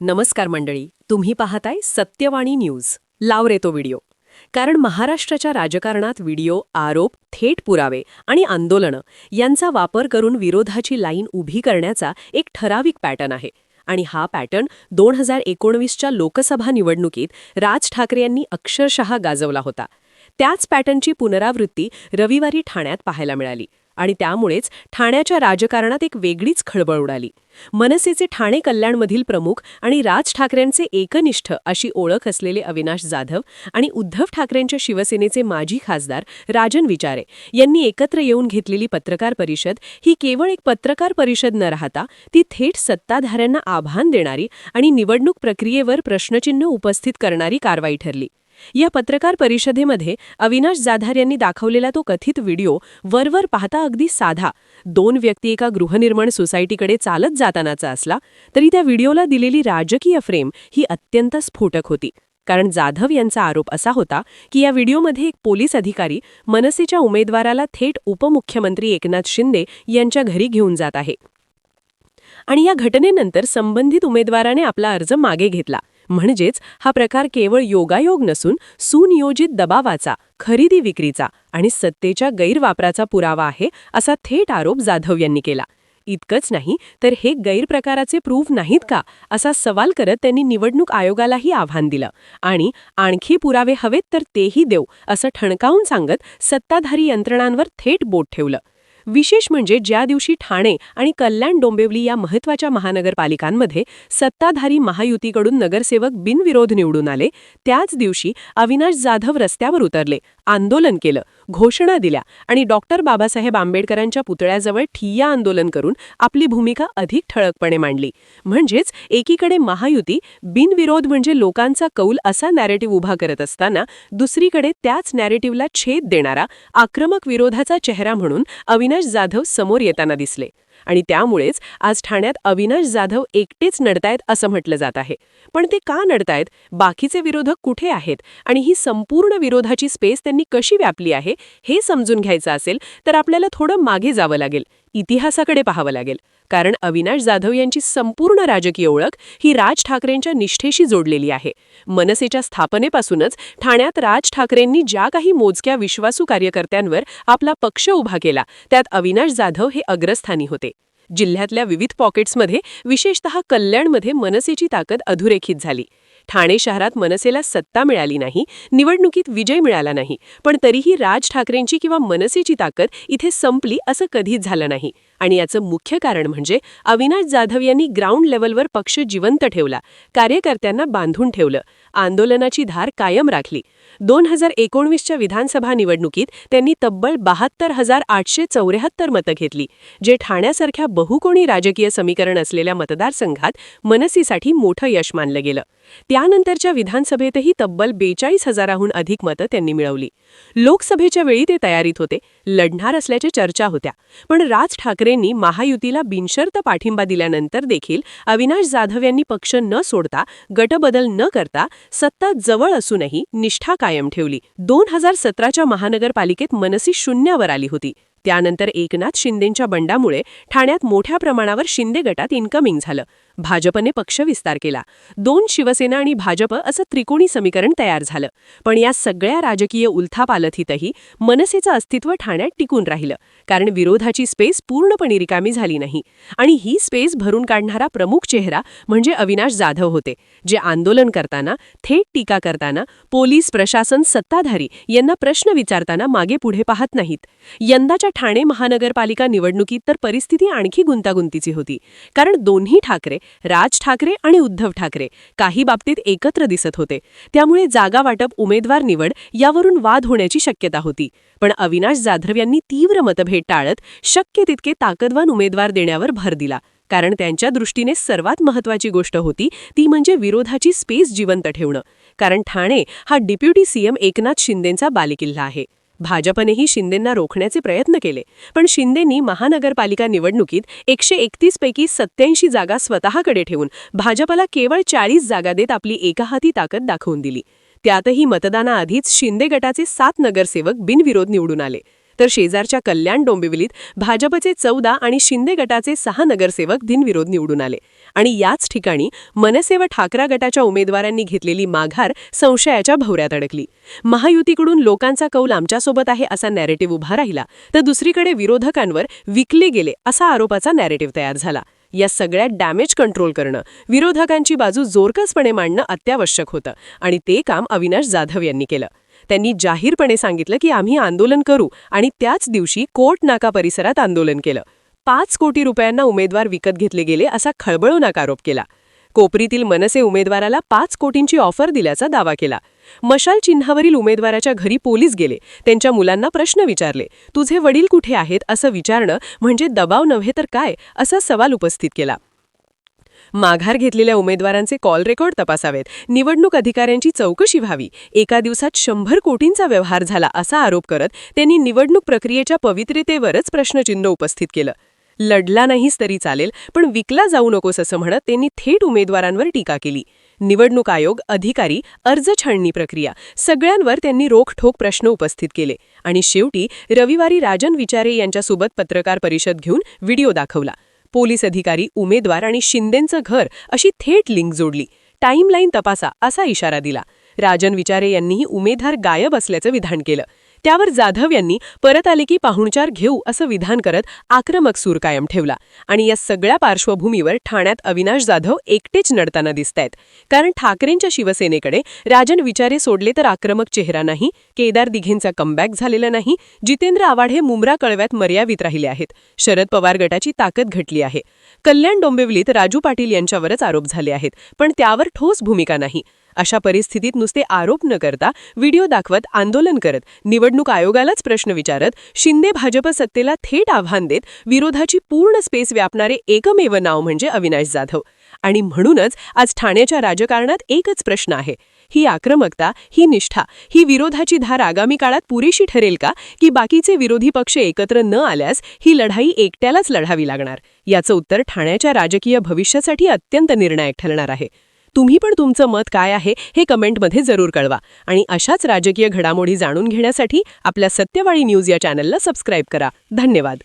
नमस्कार मंडळी तुम्ही पाहताय सत्यवाणी न्यूज. लाव रे तो व्हिडिओ. कारण महाराष्ट्राच्या राजकारणात व्हिडिओ आरोप थेट पुरावे आणि आंदोलनं यांचा वापर करून विरोधाची लाईन उभी करण्याचा एक ठराविक पॅटर्न आहे. आणि हा पॅटर्न दोन हजार एकोणवीसच्या लोकसभा निवडणुकीत राज ठाकरे यांनी अक्षरशः गाजवला होता. त्याच पॅटर्नची पुनरावृत्ती रविवारी ठाण्यात पाहायला मिळाली. आणि त्यामुळेच ठाण्याच्या राजकारणात एक वेगळीच खळबळ उडाली. मनसेचे ठाणे कल्याणमधील प्रमुख आणि राज ठाकरेंचे एकनिष्ठ अशी ओळख असलेले अविनाश जाधव आणि उद्धव ठाकरेंच्या शिवसेनेचे माजी खासदार राजन विचारे यांनी एकत्र येऊन घेतलेली पत्रकार परिषद ही केवळ एक पत्रकार परिषद न राहता ती थेट सत्ताधाऱ्यांना आव्हान देणारी आणि निवडणूक प्रक्रियेवर प्रश्नचिन्ह उपस्थित करणारी कारवाई ठरली. या पत्रकार परिषदेमध्ये अविनाश जाधर यांनी दाखवलेला तो कथित व्हिडिओ वरवर पाहता अगदी साधा. दोन व्यक्ती एका गृहनिर्माण सोसायटीकडे चालत जातानाचा असला तरी त्या व्हिडिओला दिलेली राजकीय फ्रेम ही अत्यंत स्फोटक होती. कारण जाधव यांचा आरोप असा होता की या व्हिडिओमध्ये एक पोलीस अधिकारी मनसेच्या उमेदवाराला थेट उपमुख्यमंत्री एकनाथ शिंदे यांच्या घरी घेऊन जात आहे. आणि या घटनेनंतर संबंधित उमेदवाराने आपला अर्ज मागे घेतला. म्हणजेच हा प्रकार केवळ योगायोग नसून सुनियोजित दबावाचा खरेदी विक्रीचा आणि सत्तेच्या गैरवापराचा पुरावा आहे असा थेट आरोप जाधव यांनी केला. इतकंच नाही तर हे गैरप्रकाराचे प्रूफ नाहीत का असा सवाल करत त्यांनी निवडणूक आयोगालाही आव्हान दिलं. आणि आणखी पुरावे हवेत तर तेही देऊ असं ठणकावून सांगत सत्ताधारी यंत्रणांवर थेट बोट ठेवलं. विशेष म्हणजे ज्या दिवशी ठाणे आणि कल्याण डोंबिवली या महत्त्वाच्या महानगरपालिकांमध्ये सत्ताधारी महायुतीकडून नगरसेवक बिनविरोध निवडून आले त्याच दिवशी अविनाश जाधव रस्त्यावर उतरले आंदोलन केलं. घोषणा दिल्या आणि डॉक्टर बाबासाहेब आंबेडकरांच्या पुतळ्याजवळ ठिय्या आंदोलन करून आपली भूमिका अधिक ठळकपणे मांडली. म्हणजेच एकीकडे महायुती बिनविरोध म्हणजे लोकांचा कौल असा नॅरेटिव्ह उभा करत असताना दुसरीकडे त्याच नॅरेटिव्हला छेद देणारा आक्रमक विरोधाचा चेहरा म्हणून अविनाश जाधव समोर येताना दिसले. आणि त्यामुळेच आज ठाण्यात अविनाश जाधव एकटेच नडतायत असं म्हटलं जात आहे. पण ते का नडतायत? बाकीचे विरोधक कुठे आहेत? आणि ही संपूर्ण विरोधाची स्पेस त्यांनी कशी व्यापली आहे हे समजून घ्यायचं असेल तर आपल्याला थोडं मागे जावं लागेल. इतिहासाकडे पाहावं लागेल. कारण अविनाश जाधव यांची संपूर्ण राजकीय ओळख ही राज ठाकरेंच्या निष्ठेशी जोडलेली आहे. मनसेच्या स्थापनेपासूनच ठाण्यात राज ठाकरेंनी ज्या काही मोजक्या विश्वासू कार्यकर्त्यांवर आपला पक्ष उभा केला त्यात अविनाश जाधव हे अग्रस्थानी होते. जिल्ह्यातल्या विविध पॉकेट्समध्ये विशेषतः कल्याणमध्ये मनसेची ताकद अधोरेखित झाली. ठाणे शहरात मनसेला सत्ता मिळाली नाही निवडणुकीत विजय मिळाला नाही पण तरीही राज ठाकरेंची किंवा मनसेची ताकद इथे संपली असं कधीच झालं नाही. आणि याचं मुख्य कारण म्हणजे अविनाश जाधव यांनी ग्राउंड लेवलवर पक्ष जिवंत ठेवला कार्यकर्त्यांना बांधून ठेवलं आंदोलनाची धार कायम राखली. दोन हजार एकोणवीसच्या विधानसभा निवडणुकीत त्यांनी तब्बल बहात्तर हजार आठशे चौऱ्याहत्तर मतं घेतली जे ठाण्यासारख्या बहुकोणी राजकीय समीकरण असलेल्या मतदारसंघात मनसीसाठी मोठं यश मानलं गेलं. त्यानंतरच्या विधानसभेतही तब्बल बेचाळीस हजाराहून अधिक मतं त्यांनी मिळवली. लोकसभेच्या वेळी ते तयारीत होते लढणार असल्याच्या चर्चा होत्या पण राज ठाकरे ठाकरेंनी महायुतीला बिनशर्त पाठिंबा दिल्यानंतर देखील अविनाश जाधव यांनी पक्ष न सोडता गटबदल न करता सत्ता जवळ असूनही निष्ठा कायम ठेवली. दोन हजार सतराच्या महानगरपालिकेत मनसी शून्यावर आली होती. त्यानंतर एकनाथ शिंदेंच्या बंडामुळे ठाण्यात मोठ्या प्रमाणावर शिंदे गटात इन्कमिंग झालं. भाजपने पक्ष विस्तार केला. दोन शिवसेना आणि भाजप असं त्रिकोणी समीकरण तयार झालं. पण या सगळ्या राजकीय उलथापालथीतही मनसेचं अस्तित्व ठाण्यात टिकून राहिलं. कारण विरोधाची स्पेस पूर्णपणे रिकामी झाली नाही. आणि ही स्पेस भरून काढणारा प्रमुख चेहरा म्हणजे अविनाश जाधव होते जे आंदोलन करताना थेट टीका करताना पोलीस प्रशासन सत्ताधारी यांना प्रश्न विचारताना मागे पुढे पाहत नाहीत. यंदाच्या ठाणे महानगरपालिका निवडणुकीत तर परिस्थिती आणखी गुंतागुंतीची होती. कारण दोन्ही ठाकरे राज ठाकरे आणि उद्धव ठाकरे. काही बाबतीत एकत्र दिसत होते. त्यामुळे जागा वाटप उमेदवार निवड यावरून वाद होण्याची शक्यता होती. पण अविनाश जाधव यांनी तीव्र मतभेद टाळत शक्य तितके ताकदवान उमेदवार देण्यावर भर दिला. कारण त्यांच्या दृष्टीने सर्वात महत्वाची गोष्ट होती ती म्हणजे विरोधाची स्पेस जिवंत ठेवणं. कारण ठाणे हा डिप्युटी सीएम एकनाथ शिंदेंचा बालेकिल्ला आहे. भाजपनेही शिंदेंना रोखण्याचे प्रयत्न केले. पण शिंदेंनी महानगरपालिका निवडणुकीत एकशे एकतीस पैकी सत्याऐंशी जागा स्वतःकडे ठेवून भाजपला केवळ चाळीस जागा देत आपली एकाहाती ताकद दाखवून दिली. त्यातही मतदानाआधीच शिंदे गटाचे सात नगरसेवक बिनविरोध निवडून आले. तर शेजारच्या कल्याण डोंबिवलीत भाजपचे चौदा आणि शिंदे गटाचे सहा नगरसेवक दिनविरोध निवडून आले. आणि याच ठिकाणी मनसे व ठाकरा गटाच्या उमेदवारांनी घेतलेली माघार संशयाच्या भवऱ्यात अडकली. महायुतीकडून लोकांचा कौल आमच्यासोबत आहे असा नॅरेटिव्ह उभा राहिला तर दुसरीकडे विरोधकांवर विकले गेले असा आरोपाचा नॅरेटिव्ह तयार झाला. या सगळ्यात डॅमेज कंट्रोल करणं विरोधकांची बाजू जोरकसपणे मांडणं अत्यावश्यक होतं आणि ते काम अविनाश जाधव यांनी केलं. त्यांनी जाहीरपणे सांगितलं की आम्ही आंदोलन करू आणि त्याच दिवशी कोर्ट नाका परिसरात आंदोलन केलं. पाच कोटी रुपयांना उमेदवार विकत घेतले गेले असा खळबळूनाक आरोप केला. कोपरीतील मनसे उमेदवाराला पाच कोटींची ऑफर दिल्याचा दावा केला. मशाल चिन्हावरील उमेदवाराच्या घरी पोलीस गेले. त्यांच्या मुलांना प्रश्न विचारले तुझे वडील कुठे आहेत? असं विचारणं म्हणजे दबाव नव्हे तर काय? असा सवाल उपस्थित केला. माघार घेतलेल्या उमेदवारांचे कॉल रेकॉर्ड तपासावेत. निवडणूक अधिकाऱ्यांची चौकशी व्हावी. एका दिवसात शंभर कोटींचा व्यवहार झाला असा आरोप करत त्यांनी निवडणूक प्रक्रियेच्या पवित्रतेवरच प्रश्नचिन्ह उपस्थित केलं. लढला नाहीस तरी चालेल पण विकला जाऊ नकोस असं म्हणत त्यांनी थेट उमेदवारांवर टीका केली. निवडणूक आयोग अधिकारी अर्ज छाननी प्रक्रिया सगळ्यांवर त्यांनी रोखठोक प्रश्न उपस्थित केले आणि शेवटी रविवारी राजन विचारे यांच्यासोबत पत्रकार परिषद घेऊन व्हिडिओ दाखवला. पोलीस अधिकारी उमेदवार आणि शिंदेंचं घर अशी थेट लिंक जोडली. टाईमलाईन तपासा असा इशारा दिला. राजन विचारे यांनीही उमेदवार गायब असल्याचं विधान केलं. त्यावर जाधव यांनी परत आले की पाहुणचार घेऊ असं विधान करत आक्रमक सूर कायम ठेवला. आणि या सगळ्या पार्श्वभूमीवर ठाण्यात अविनाश जाधव एकटेच नडताना दिसतायत. कारण ठाकरेंच्या शिवसेनेकडे राजन विचारे सोडले तर आक्रमक चेहरा नाही केदार दिघेंचा कमबॅक झालेला नाही जितेंद्र आव्हाड मुंब्रा कळव्यात मर्यादित राहिले आहेत. शरद पवार गटाची ताकद घटली आहे. कल्याण डोंबिवलीत राजू पाटील यांच्यावरच आरोप झाले आहेत. पण त्यावर ठोस भूमिका नाही. अशा परिस्थितीत नुसते आरोप न करता व्हिडिओ दाखवत आंदोलन करत निवडणूक आयोगालाच प्रश्न विचारत शिंदे भाजप सत्तेला थेट आव्हान देत विरोधाची पूर्ण स्पेस व्यापणारे एकमेव नाव म्हणजे अविनाश जाधव. आणि म्हणूनच आज ठाण्याच्या राजकारणात एकच प्रश्न आहे. ही आक्रमकता ही निष्ठा ही विरोधाची धार आगामी काळात पुरेशी ठरेल का? की बाकीचे विरोधी पक्ष एकत्र न आल्यास ही लढाई एकट्यालाच लढावी लागणार? याचं उत्तर ठाण्याच्या राजकीय भविष्यासाठी अत्यंत निर्णायक ठरणार आहे. तुम्ही पण तुमचं मत काय आहे हे कमेंटमध्ये जरूर कळवा. आणि अशाच राजकीय घडामोडी जाणून घेण्यासाठी आपल्या सत्यवाळी न्यूज या चॅनलला सबस्क्राईब करा. धन्यवाद.